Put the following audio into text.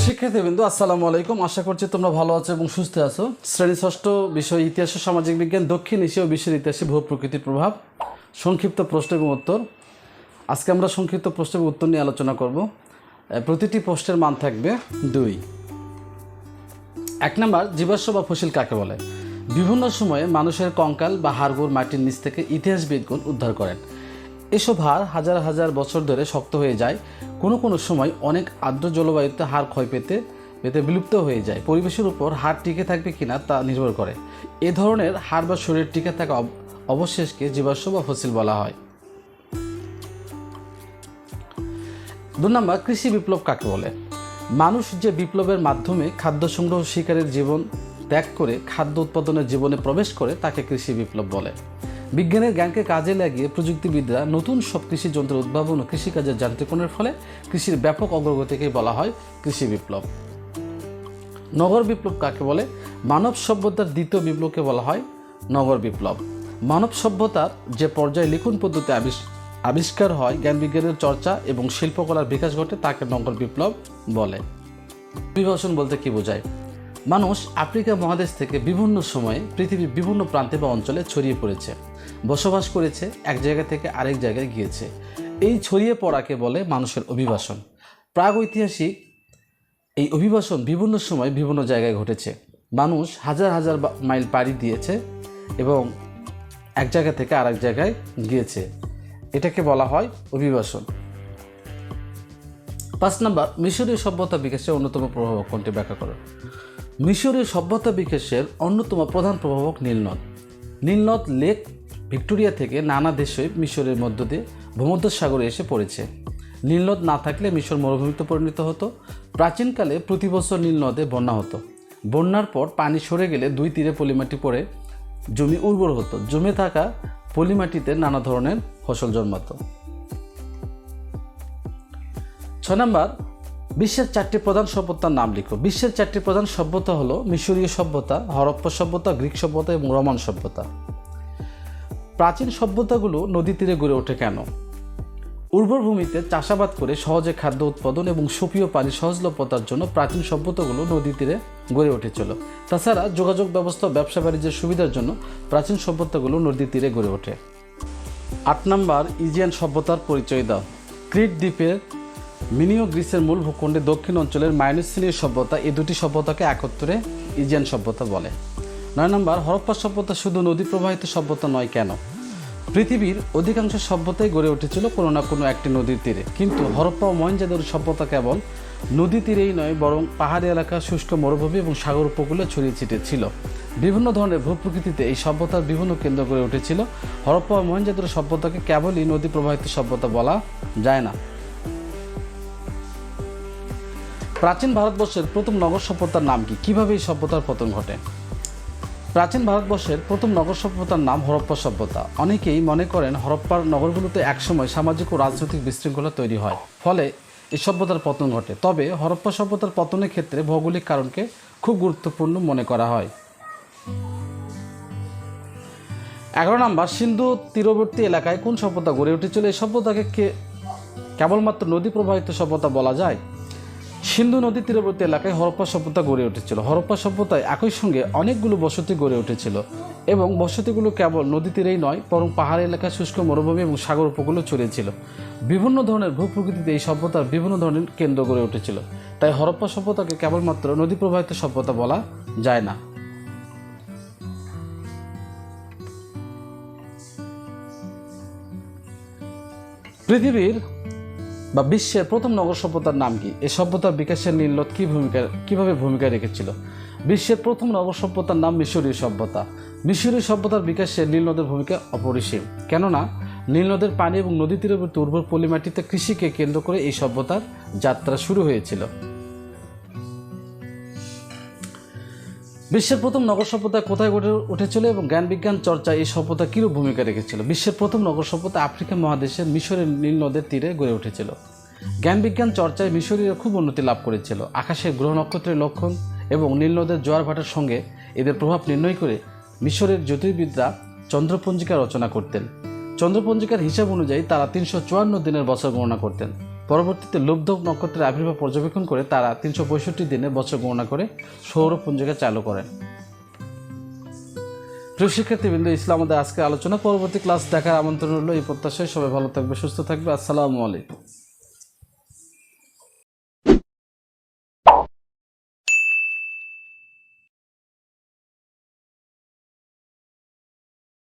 প্রিয় শিক্ষার্থীবৃন্দু, আসসালামু আলাইকুম। আশা করছি তোমরা ভালো আছো এবং সুস্থ আছো। শ্রেণি ষষ্ঠ বিষয়, ইতিহাস সামাজিক বিজ্ঞান, দক্ষিণ এশীয় বিশ্বের ইতিহাসে ভূ প্রকৃতির প্রভাব, সংক্ষিপ্ত প্রশ্ন এবং উত্তর। আজকে আমরা সংক্ষিপ্ত প্রশ্ন এবং উত্তর নিয়ে আলোচনা করব। প্রতিটি প্রশ্নের মান থাকবে দুই। এক নম্বর, জীবাশ্ম বা ফসিল কাকে বলে? বিভিন্ন সময়ে মানুষের কঙ্কাল বা হাড়গোড় মাটির নিচ থেকে ইতিহাসবিদগণ উদ্ধার করেন। এসব হাড় হাজার হাজার বছর ধরে শক্ত হয়ে যায়। কোনো কোনো সময় অনেক আর্দ্র জলবায়ুতে হাড় ক্ষয় পেতে পেতে বিলুপ্ত হয়ে যায়। পরিবেশের উপর হাড় টিকে থাকবে কিনা তা নির্ভর করে। এ ধরনের হাড় বা শরীর টিকে থাকা অব- অবশেষকে জীবাশ্ম বা ফসিল বলা হয়। দু নম্বর, কৃষি বিপ্লব কাকে বলে? মানুষ যে বিপ্লবের মাধ্যমে খাদ্য সংগ্রহ শিকারের জীবন ত্যাগ করে খাদ্য উৎপাদনের জীবনে প্রবেশ করে, তাকে কৃষি বিপ্লব বলে। বিজ্ঞানের জ্ঞানকে কাজে লাগিয়ে প্রযুক্তিবিদরা নতুন সব কৃষি যন্ত্রের উদ্ভাবন ও কৃষিকাজের যান্ত্রিকরণের ফলে কৃষির ব্যাপক অগ্রগতিকে বলা হয় কৃষি বিপ্লব। নগর বিপ্লব কাকে বলে? মানব সভ্যতার দ্বিতীয় বিপ্লবকে বলা হয় নগর বিপ্লব। মানব সভ্যতার যে পর্যায়ে লিখন পদ্ধতি আবিষ- আবিষ্কার হয়, জ্ঞান বিজ্ঞানের চর্চা এবং শিল্পকলার বিকাশ ঘটে তাকে নগর বিপ্লব বলে। অভিবাসন বলতে কি বোঝায়? মানুষ আফ্রিকা মহাদেশ থেকে বিভিন্ন সময়ে পৃথিবীর বিভিন্ন প্রান্তে বা অঞ্চলে ছড়িয়ে পড়েছে, বসবাস করেছে, এক জায়গা থেকে আরেক জায়গায় গিয়েছে। এই ছড়িয়ে পড়াকে বলে মানুষের অভিবাসন। প্রাগৈতিহাসিক এই অভিবাসন বিভিন্ন সময় বিভিন্ন জায়গায় ঘটেছে। মানুষ হাজার হাজার মাইল পাড়ি দিয়েছে এবং এক জায়গা থেকে আরেক জায়গায় গিয়েছে। এটাকে বলা হয় অভিবাসন। পাঁচ নাম্বার, মিশরীয় সভ্যতা বিকাশের অন্যতম প্রভাবক কোনটি ব্যাখ্যা করো? মিশরীয় সভ্যতা বিকাশের অন্যতম প্রধান প্রভাবক নীলনদ নীলনদ লেক ভিক্টোরিয়া থেকে নানা দেশে মিশরের মধ্য দিয়ে ভূমধ্যসাগরে এসে পড়েছে। নীলনদ না থাকলে মিশর মরুভূমিতে পরিণত হতো। প্রাচীনকালে প্রতি বছর নীলনদে বন্যা হতো। বন্যার পর পানি সরে গেলে দুই তীরে পলিমাটি পড়ে, জমি উর্বর হতো। জমে থাকা পলিমাটিতে নানা ধরনের ফসল জন্মাতো। ছয় নম্বর, বিশ্বের চারটি প্রধান সভ্যতার নাম লিখো। বিশ্বের চারটি প্রধান সভ্যতা হলো মিশরীয় সভ্যতা, হরপ্পা সভ্যতা, গ্রিক সভ্যতা এবং রোমান সভ্যতা। প্রাচীন সভ্যতাগুলো নদী তীরে গড়ে ওঠে কেন? উর্বর ভূমিতে চাষাবাদ করে সহজে খাদ্য উৎপাদন এবং সুপীয় পানি সহজলভ্যতার জন্য প্রাচীন সভ্যতাগুলো নদী তীরে গড়ে উঠেছিল। তাছাড়া যোগাযোগ ব্যবস্থা ব্যবসা বাণিজ্যের সুবিধার জন্য প্রাচীন সভ্যতাগুলো নদী তীরে গড়ে ওঠে। আট নম্বর, ইজিয়ান সভ্যতার পরিচয় দাও। ক্রিট দ্বীপের মিনিও গ্রিসের মূল ভূখণ্ডে দক্ষিণ অঞ্চলের মাইনোসিনীয় সভ্যতা, এই দুটি সভ্যতাকে একত্রে ইজিয়ান সভ্যতা বলে। নয় নম্বর, হরপ্পা সভ্যতা শুধু নদী প্রবাহিত সভ্যতা নয় কেন? পৃথিবীর অধিকাংশ সভ্যতাই গড়ে উঠেছিল কোনো না কোনো একটি নদীর তীরে। কিন্তু হরপ্পা ও মহেঞ্জোদারো সভ্যতা কেবল নদী তীরেই নয়, বরং পাহাড়ি এলাকা, শুষ্ক মরুভূমি এবং সাগর উপকূলে ছড়িয়ে ছিটিয়ে ছিল বিভিন্ন ধরনের ভূপ্রকৃতিতে এই সভ্যতার বিভিন্ন কেন্দ্র গড়ে উঠেছিল। হরপ্পা ও মহেঞ্জোদারো সভ্যতাকে কেবলই নদী প্রবাহিত সভ্যতা বলা যায় না। প্রাচীন ভারতবর্ষের প্রথম নগর সভ্যতার নাম কি? কীভাবে এই সভ্যতার পতন ঘটে? প্রাচীন ভারতবর্ষের প্রথম নগর সভ্যতার নাম হরপ্পা সভ্যতা। অনেকেই মনে করেন হরপ্পার নগরগুলোতে একসময় সামাজিক ও রাজনৈতিক বিশৃঙ্খলা তৈরি হয়। ফলে এই সভ্যতার পতন ঘটে। তবে হরপ্পা সভ্যতার পতনের ক্ষেত্রে ভৌগোলিক কারণকে খুব গুরুত্বপূর্ণ মনে করা হয়। এগারো নম্বর, সিন্ধু তীরবর্তী এলাকায় কোন সভ্যতা গড়ে উঠেছিল? এই সভ্যতাকে কেবলমাত্র নদী প্রবাহিত সভ্যতা বলা যায়? সিন্ধু নদী তীরবর্তী এলাকায় হরপ্পা সভ্যতা গড়ে উঠেছিল। হরপ্পা সভ্যতায় একই সঙ্গে অনেকগুলো বসতি গড়ে উঠেছিল এবং বসতিগুলো কেবল নদী তীরেই নয়, বরং পাহাড় এলাকায় শুষ্ক মরুভূমি এবং সাগর উপকূলে ছড়িয়েছিল বিভিন্ন ধরনের ভূপ্রকৃতিতে এই সভ্যতার বিভিন্ন ধরনের কেন্দ্র গড়ে উঠেছিল। তাই হরপ্পা সভ্যতাকে কেবলমাত্র নদী প্রবাহিত সভ্যতা বলা যায় না। পৃথিবীর বা বিশ্বের প্রথম নগর সভ্যতার নাম কি? এই সভ্যতার বিকাশের নীলত কী ভূমিকা, কীভাবে ভূমিকা রেখেছিল? বিশ্বের প্রথম নগর সভ্যতার নাম মিশরীয় সভ্যতা। মিশরীয় সভ্যতার বিকাশে নীলনদের ভূমিকা অপরিসীম। কেননা নীলনদের পানি এবং নদী তীরবর্তী উর্বর পলিমাটিতে কৃষিকে কেন্দ্র করে এই সভ্যতার যাত্রা শুরু হয়েছিল। বিশ্বের প্রথম নগর সভ্যতা কোথায় গড়ে উঠেছিল এবং জ্ঞান বিজ্ঞান চর্চা এই সভ্যতা কীরূপ ভূমিকা রেখেছিল? বিশ্বের প্রথম নগর সভ্যতা আফ্রিকা মহাদেশের মিশরের নীল নদের তীরে গড়ে উঠেছিল। জ্ঞান বিজ্ঞান চর্চায় মিশরীয় খুব উন্নতি লাভ করেছিল। আকাশে গ্রহ নক্ষত্রের লক্ষণ এবং নীল নদের জোয়ার ভাটার সঙ্গে এদের প্রভাব নির্ণয় করে মিশরের জ্যোতির্বিদরা চন্দ্রপঞ্জিকা রচনা করতেন। চন্দ্রপঞ্জিকার হিসাব অনুযায়ী তারা তিনশো চুয়ান্ন দিনের বছর গণনা করতেন। পরবর্তীতে লুব্ধ নক্ষত্রের আবির্ভাব পর্যবেক্ষণ করে তারা তিনশো পঁয়ষট্টি দিনে বছর গণনা করে সৌরপুঞ্জকে চালু করেন। প্রিয় শিক্ষার্থীবৃন্দ, ইসলাম আমাদের আজকে আলোচনা। পরবর্তী ক্লাস দেখার আমন্ত্রণ রইল। এই প্রত্যাশায় সবাই ভালো থাকবে, সুস্থ থাকবে। আসসালামু আলাইকুম।